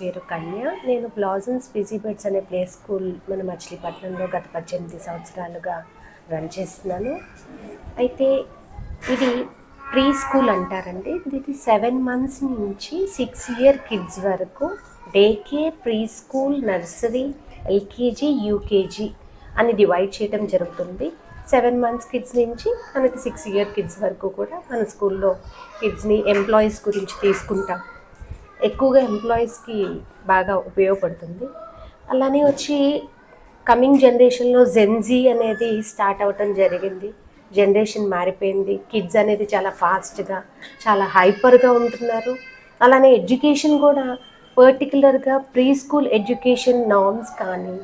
పేరు కన్య నేను బ్లాజన్స్ బిజీ బెడ్స్ అనే ప్లే స్కూల్ మన మచిలీపట్నంలో గత పద్దెనిమిది సంవత్సరాలుగా రన్ చేస్తున్నాను. అయితే ఇది ప్రీ స్కూల్ అంటారండి. ఇది సెవెన్ మంత్స్ నుంచి సిక్స్ ఇయర్ కిడ్స్ వరకు day care pre school nursery LKG UKG అని డివైడ్ చేయడం జరుగుతుంది. సెవెన్ మంత్స్ కిడ్స్ నుంచి మనకి సిక్స్ ఇయర్ కిడ్స్ వరకు కూడా మన స్కూల్లో కిడ్స్ని ఎంప్లాయీస్ గురించి తీసుకుంటాం. ఎక్కువగా ఎంప్లాయీస్కి బాగా ఉపయోగపడుతుంది. అలానే వచ్చి కమింగ్ జనరేషన్లో జెన్జీ అనేది స్టార్ట్ అవ్వటం జరిగింది. జనరేషన్ మారిపోయింది. కిడ్స్ అనేది చాలా ఫాస్ట్గా చాలా హైపర్గా ఉంటున్నారు. అలానే ఎడ్యుకేషన్ కూడా పర్టికులర్గా ప్రీ స్కూల్ ఎడ్యుకేషన్ నామ్స్ కానీ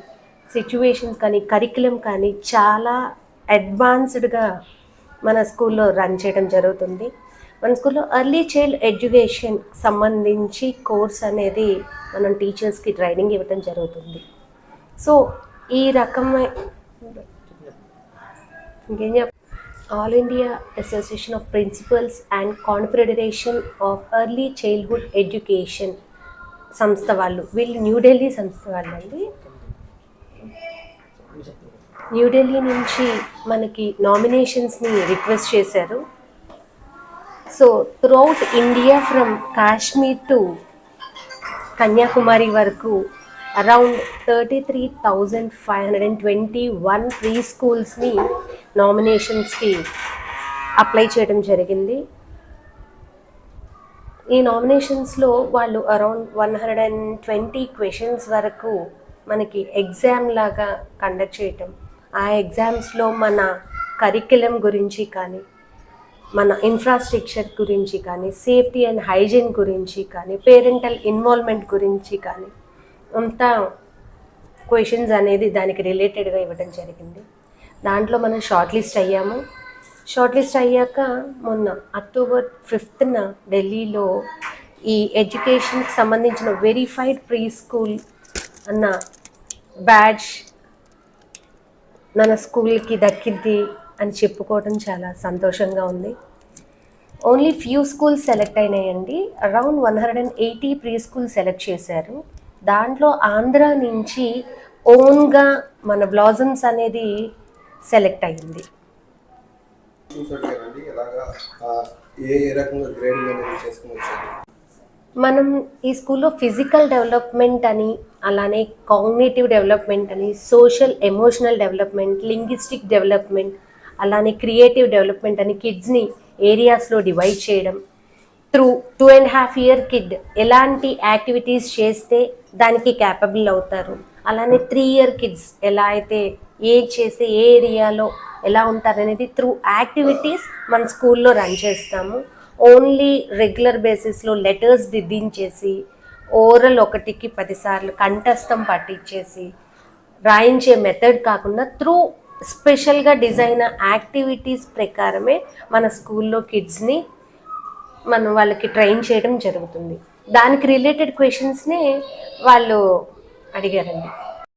సిచ్యువేషన్స్ కానీ కరికులం కానీ చాలా అడ్వాన్స్డ్గా మన స్కూల్లో రన్ చేయడం జరుగుతుంది. మన స్కూల్లో ఎర్లీ చైల్డ్ ఎడ్యుకేషన్ సంబంధించి కోర్స్ అనేది మనం టీచర్స్కి ట్రైనింగ్ ఇవ్వడం జరుగుతుంది. సో ఈ రకమైన ఇంకేం చెప్ all India association of principals and confederation of early childhood education సంస్థ వాళ్ళు. వీళ్ళు న్యూఢిల్లీ సంస్థ వాళ్ళండి. న్యూఢిల్లీ నుంచి మనకి నామినేషన్స్ని రిక్వెస్ట్ చేశారు. So throughout India from Kashmir to Kanyakumari వరకు around thirty three thousand five hundred and twenty one pre స్కూల్స్ని నామినేషన్స్కి అప్లై చేయడం జరిగింది. ఈ నామినేషన్స్లో వాళ్ళు around one hundred and twenty questions వరకు మనకి ఎగ్జామ్ లాగా కండక్ట్ చేయటం. ఆ ఎగ్జామ్స్లో మన కరికులం గురించి కానీ మన ఇన్ఫ్రాస్ట్రక్చర్ గురించి కానీ సేఫ్టీ అండ్ హైజీన్ గురించి కానీ పేరెంటల్ ఇన్వాల్వ్మెంట్ గురించి కానీ అంతా క్వశ్చన్స్ అనేది దానికి రిలేటెడ్గా ఇవ్వడం జరిగింది. దాంట్లో మనం షార్ట్ లిస్ట్ అయ్యాము. షార్ట్ లిస్ట్ అయ్యాక మొన్న అక్టోబర్ ఫిఫ్త్న ఢిల్లీలో ఈ ఎడ్యుకేషన్కి సంబంధించిన వెరిఫైడ్ ప్రీ స్కూల్ అన్న బ్యాడ్జ్ మన స్కూల్కి దక్కింది అని చెప్పుకోవడం చాలా సంతోషంగా ఉంది. ఓన్లీ ఫ్యూ స్కూల్స్ సెలెక్ట్ అయినాయండి. Around one hundred and eighty pre school select చేశారు. దాంట్లో ఆంధ్ర నుంచి ఓన్గా మన బ్లాజమ్స్ అనేది సెలెక్ట్ అయ్యింది. వచ్చారు? మనం ఈ స్కూల్లో ఫిజికల్ డెవలప్మెంట్ అని అలానే కాగ్నేటివ్ డెవలప్మెంట్ అని social emotional development linguistic development అలానే క్రియేటివ్ డెవలప్మెంట్ అని కిడ్స్ని ఏరియాస్లో డివైడ్ చేయడం. Through two and half year kid ఎలాంటి యాక్టివిటీస్ చేస్తే దానికి క్యాపబుల్ అవుతారు? అలానే త్రీ ఇయర్ కిడ్స్ ఎలా అయితే ఏ చేస్తే ఏ ఏరియాలో ఎలా ఉంటారు అనేది త్రూ యాక్టివిటీస్ మన స్కూల్లో రన్ చేస్తాము. ఓన్లీ రెగ్యులర్ బేసిస్లో లెటర్స్ దిద్దించేసి ఓరల్ ఒకటికి పదిసార్లు కంఠస్థం పట్టించేసి రాయించే మెథడ్ కాకుండా త్రూ స్పెషల్గా డిజైన్ యాక్టివిటీస్ ప్రకారమే మన స్కూల్లో కిడ్స్ని మనం వాళ్ళకి ట్రైన్ చేయడం జరుగుతుంది. దానికి రిలేటెడ్ క్వశ్చన్స్ని వాళ్ళు అడిగారండి.